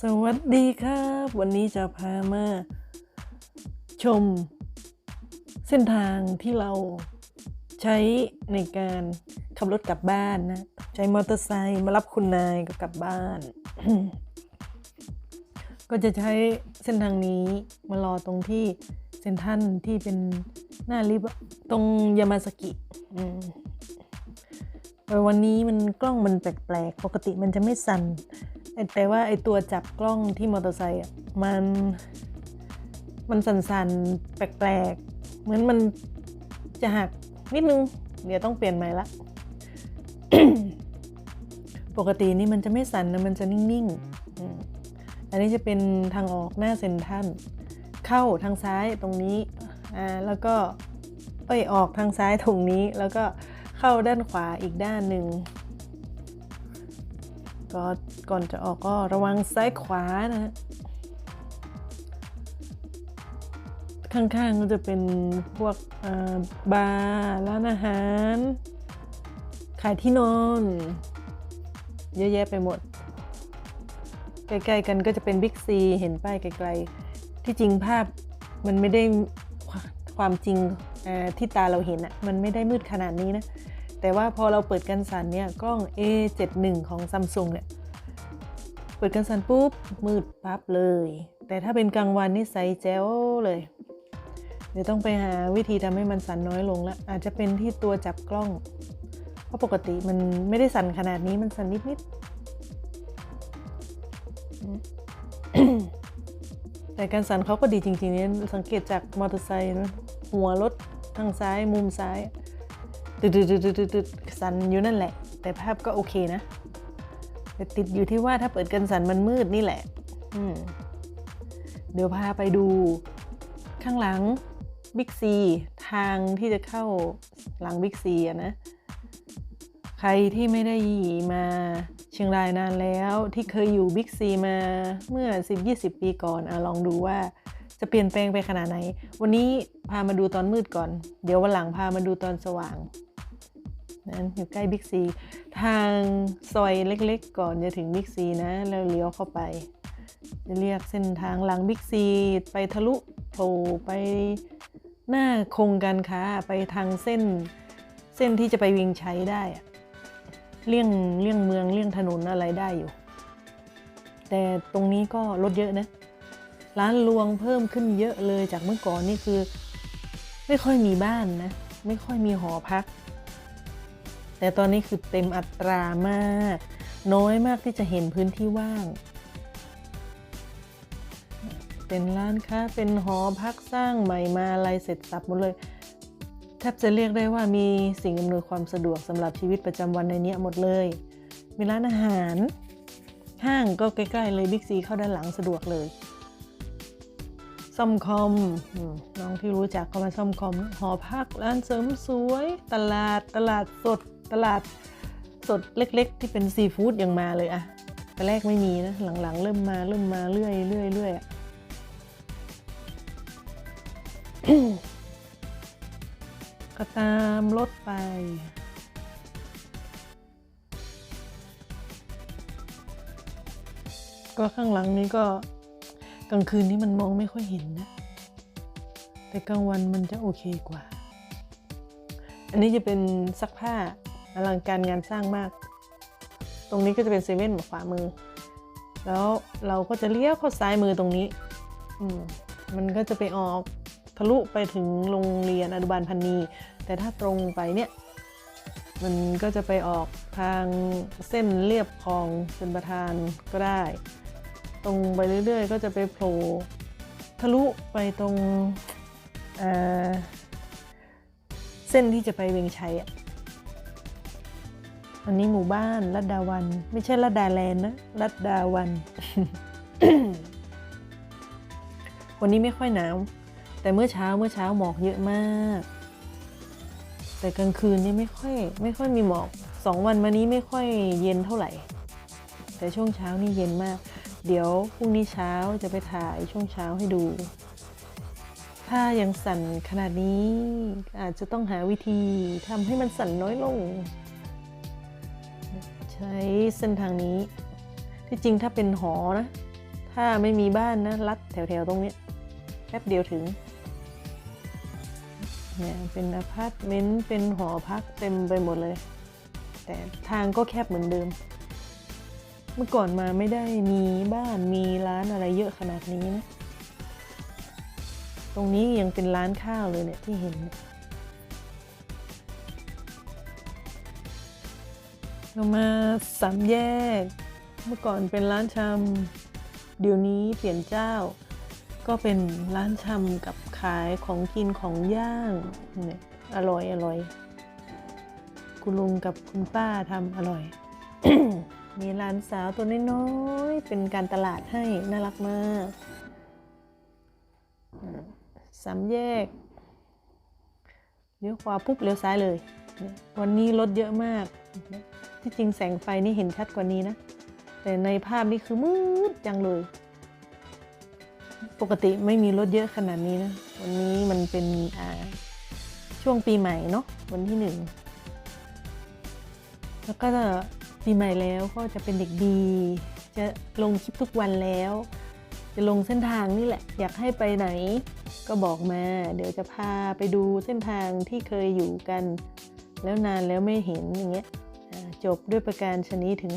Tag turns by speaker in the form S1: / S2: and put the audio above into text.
S1: สวัสดีครับ วันนี้จะพามา ชม เส้นทางที่เราใช้ในการขับรถกลับบ้านนะ ใช้มอเตอร์ไซค์มารับคุณนายก็กลับบ้าน ก็จะใช้เส้นทางนี้มารอตรงที่เซนทันที่เป็นหน้าลิฟต์อะตรงยามาสกิวันนี้มันกล้องมันแปลกๆ ปกติมันจะไม่สั่น แต่ว่าไอตัวจับกล้องที่มอเตอร์ไซค์อะมันมันสั่นๆ แปลกๆ เหมือนมันจะหักนิดนึง เดี๋ยวต้องเปลี่ยนใหม่ละ ปกตินี่มันจะไม่สั่นนะมันจะนิ่งๆ อันนี้จะเป็นทางออกหน้าเซ็นทรัลเข้าทางซ้ายตรงนี้ อ่า แล้วก็เอ้ยออกทางซ้ายตรงนี้ แล้วก็เข้าด้านขวาอีกด้านหนึ่ง ก็ก่อนจะออกก็ระวังซ้ายขวานะฮะข้างๆก็จะเป็นพวกบาร์ร้านอาหาร ขายที่นอน เยอะแยะไปหมด ใกล้ๆกันก็จะเป็นบิ๊กซีเห็นป้ายไกลๆ ที่จริงภาพมันไม่ได้ความจริงที่ตาเราเห็นอะมันไม่ได้มืดขนาดนี้นะ แต่ว่าพอเราเปิดกันสั่นเนี่ยกล้อง A71 ของ Samsung เนี่ยเปิดกันสั่นปุ๊บมืดปั๊บเลย แต่ถ้าเป็นกลางวันนี่ใสแจ๋วเลย เดี๋ยวต้องไปหาวิธีทำให้มันสั่นน้อยลงละอาจจะเป็นที่ตัวจับกล้อง เพราะปกติมันไม่ได้สั่นขนาดนี้มันสั่นนิดๆแต่การสั่นเขาก็ดีจริงๆเนี่ยสังเกตจากมอเตอร์ไซค์นะหัวรถทางซ้ายมุมซ้าย ตึดๆๆๆๆสั่นอยู่นั่นแหละ แต่ภาพก็โอเคนะ แต่ติดอยู่ที่ว่าถ้าเปิดกันสั่นมันมืดนี่แหละ อืมเดี๋ยวพาไปดูข้างหลังบิ๊กซีทางที่จะเข้าหลังบิ๊กซีนะ ใครที่ไม่ได้มาเชียงรายนานแล้วที่เคยอยู่บิ๊กซีมาเมื่อ 10-20 ปีก่อนอะลองดูว่าจะเปลี่ยนแปลงไปขนาดไหน วันนี้พามาดูตอนมืดก่อน เดี๋ยววันหลังพามาดูตอนสว่าง นั้นอยู่ใกล้บิ๊กซีทางซอยเล็กๆ ก่อนจะถึงบิ๊กซีนะ แล้วเลี้ยวเข้าไป จะเรียกเส้นทางหลังบิ๊กซีไปทะลุโผล่ไปหน้าคงการค้าไปทางเส้นเส้นที่จะไปวิ่งใช้ได้อะเลี่ยงเลี่ยงเมืองเลี่ยงถนนอะไรได้อยู่ แต่ตรงนี้ก็ลดเยอะนะร้านรวงเพิ่มขึ้นเยอะเลยจากเมื่อก่อนนี่คือ ไม่ค่อยมีบ้านนะ ไม่ค่อยมีหอพัก แต่ตอนนี้คือเต็มอัตรามาก น้อยมากที่จะเห็นพื้นที่ว่าง เป็นร้านค้าเป็นหอพักสร้างใหม่มาอะไรเสร็จสับหมดเลยแทบจะเรียกได้ว่ามีสิ่งอำนวยความสะดวกสำหรับชีวิตประจำวันในเนี้ยหมดเลย มีร้านอาหาร ห้างก็ใกล้ๆเลยบิ๊กซีเข้าด้านหลังสะดวกเลย ซ่อมคอมอืมน้องที่รู้จักก็มาซ่อมคอม หอพักร้านเสริมสวย ตลาดตลาดสด ตลาดสดเล็กๆ ที่เป็นซีฟู้ดยังมาเลยอะแต่แรกไม่มีนะ หลังๆ เริ่มมาเริ่มมาเรื่อยเรื่อยเรื่อยก็ตามรถไปก็ข้างหลังนี้ก็กลางคืนนี้มันมองไม่ค่อยเห็นนะ แต่กลางวันมันจะโอเคกว่า อันนี้จะเป็นซักผ้า อลังการงานสร้างมาก ตรงนี้ก็จะเป็นเซเว่นขวามือ แล้วเราก็จะเลี้ยวเข้าซ้ายมือตรงนี้ อืมมันก็จะไปออกทะลุไปถึงโรงเรียนอนุบาลพันนี แต่ถ้าตรงไปเนี่ย มันก็จะไปออกทางเส้นเรียบคลองชนประทานก็ได้ ตรงไปเรื่อย ๆ ก็จะไปโผล่ทะลุไปตรงเเส้นที่จะไปเวียงชัยอะ อันนี้หมู่บ้านลัดดาวัน ไม่ใช่ลัดดาแลนนะลัดดาวัน วันนี้ไม่ค่อยหนาว แต่เมื่อเช้าเมื่อเช้าหมอกเยอะมาก แต่กลางคืนนี่ไม่ค่อยไม่ค่อยมีหมอกสองวันมานี้ไม่ค่อยเย็นเท่าไหร่ แต่ช่วงเช้านี่เย็นมาก เดี๋ยวพรุ่งนี้เช้าจะไปถ่ายช่วงเช้าให้ดู ถ้ายังสั่นขนาดนี้อาจจะต้องหาวิธีทำให้มันสั่นน้อยลง ช้เส้นทางนี้ ที่จริงถ้าเป็นหอนะ ถ้าไม่มีบ้านนะลัดแถวๆตรงเนี้ยแป๊บเดียวถึงเนี่ยเป็นอพาร์ตเมนต์เป็นหอพักเต็มไปหมดเลย แต่ทางก็แคบเหมือนเดิม เมื่อก่อนมาไม่ได้มีบ้านมีร้านอะไรเยอะขนาดนี้นะ ตรงนี้ยังเป็นร้านข้าวเลยเนี่ยที่เห็นเนี่ย เรามาสามแยก เมื่อก่อนเป็นร้านชำเดี๋ยวนี้เปลี่ยนเจ้า ก็เป็นร้านชำกับขายของกินของย่างเนี่ยอร่อยอร่อย คุณลุงกับคุณป้าทำอร่อย มีร้านสาวตัวน้อยๆเป็นการตลาดให้น่ารักมากสามแยกเลี้ยวขวาปุ๊บเลี้ยวซ้ายเลย วันนี้รถเยอะมาก ที่จริงแสงไฟนี่เห็นชัดกว่านี้นะ แต่ในภาพนี่คือมืดจังเลย ปกติไม่มีรถเยอะขนาดนี้นะ วันนี้มันเป็นช่วงปีใหม่เนาะวันที่หนึ่ง แล้วก็ปีใหม่แล้วก็จะเป็นเด็กดี จะลงคลิปทุกวันแล้ว จะลงเส้นทางนี่แหละ อยากให้ไปไหนก็บอกมา เดี๋ยวจะพาไปดูเส้นทางที่เคยอยู่กัน แล้วนานแล้วไม่เห็นอย่างเงี้ย จบด้วยประการชนีถึง